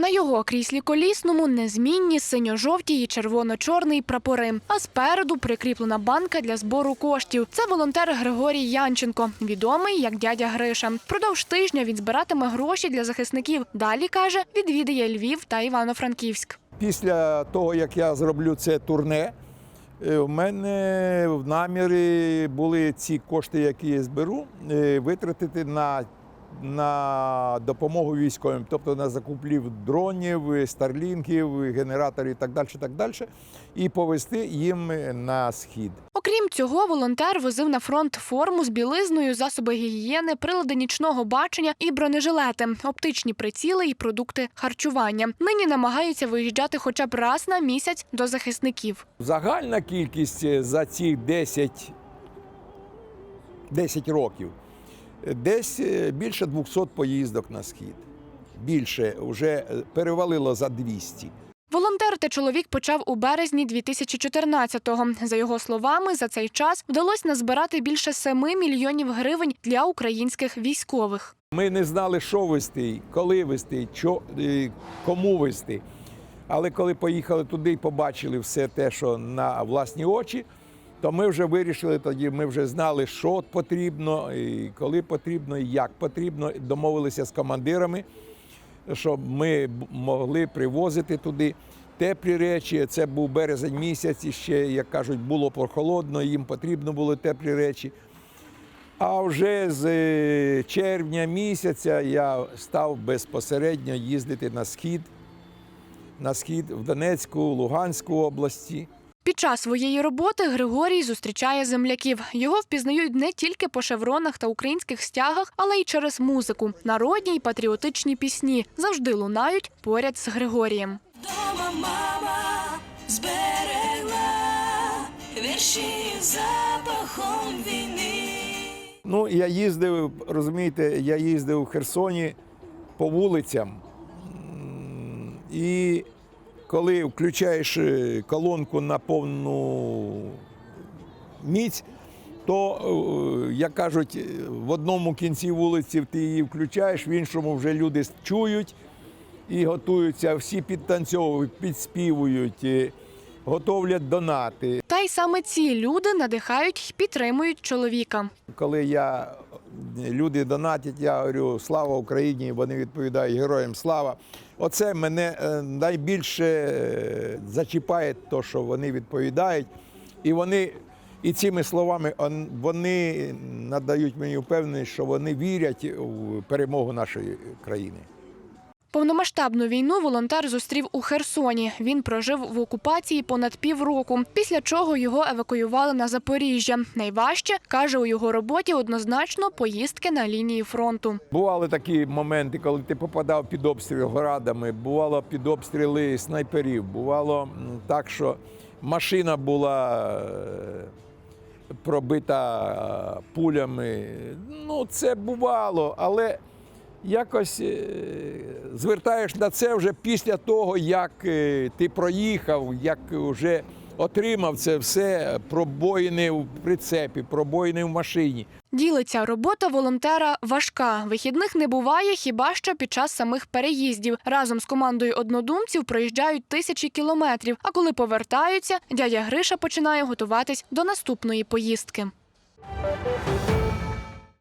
На його кріслі колісному незмінні синьо-жовті і червоно-чорний прапори. А спереду прикріплена банка для збору коштів. Це волонтер Григорій Янченко, відомий як дядя Гриша. Впродовж тижня він збиратиме гроші для захисників. Далі каже, відвідає Львів та Івано-Франківськ. Після того, як я зроблю це турне, е, в мене в намірі були ці кошти, які я зберу, е, витратити на, на допомогу військовим, тобто на закупівлю дронів, старлінків, генераторів і так далі, так далі, і повезти їм на схід. Окрім цього, волонтер возив на фронт форму з білизною, засоби гігієни, прилади нічного бачення і бронежилети, оптичні приціли і продукти харчування. Нині намагаються виїжджати хоча б раз на місяць до захисників. Загальна кількість за ці 10, 10 років десь е, більше 200 поїздок на схід. Більше вже е, перевалило за 200. Волонтерити чоловік почав у березні 2014-го. За його словами, за цей час вдалося назбирати більше 7 мільйонів гривень для українських військових. Ми не знали, що вести, коли вести, е, кому вести. Але коли поїхали туди і побачили все те, що на власні очі, то ми вже вирішили тоді, ми вже знали, що потрібно, і коли потрібно, і як потрібно. Домовилися з командирами, щоб ми могли привозити туди теплі речі. Це був березень місяць, і ще, як кажуть, було прохолодно, їм потрібно було теплі речі. А вже з е, червня місяця я став безпосередньо їздити на схід, на схід в Донецьку, Луганську області. Під час своєї роботи Григорій зустрічає земляків. Його впізнають не тільки по шевронах та українських стягах, але й через музику. Народні й патріотичні пісні завжди лунають поряд з Григорієм. Дома мама зберегла вірші запахом війни. Ну, я їздив, розумієте, я їздив в Херсоні по вулицям. І коли включаєш е, колонку на повну міць, то, е, як кажуть, е, в одному кінці вулиці ти її включаєш, в іншому вже люди чують і готуються, всі підтанцьовують, підспівують, готовлять донати. Та й саме ці люди надихають й підтримують чоловіка. Коли я люди донатять, я говорю слава Україні, вони відповідають героям слава. Оце мене е, найбільше е, зачіпає, то, що вони відповідають, і вони. І цими словами вони надають мені впевненість, що вони вірять в перемогу нашої країни. Повномасштабну війну волонтер зустрів у Херсоні. Він прожив в окупації понад півроку, після чого його евакуювали на Запоріжжя. Найважче каже у його роботі однозначно поїздки на лінії фронту. Бували такі моменти, коли ти попадав під обстріл градами, бувало під обстріли снайперів, бувало так, що машина була е, пробита е, пулями. Ну, це бувало, але якось е, звертаєш на це вже після того, як е, ти проїхав, як вже отримав це все, пробоїни в прицепі, пробоїни в машині. Ділиться робота волонтера важка. Вихідних не буває хіба що під час самих переїздів. Разом з командою однодумців проїжджають тисячі кілометрів. А коли повертаються, дядя Гриша починає готуватись до наступної поїздки.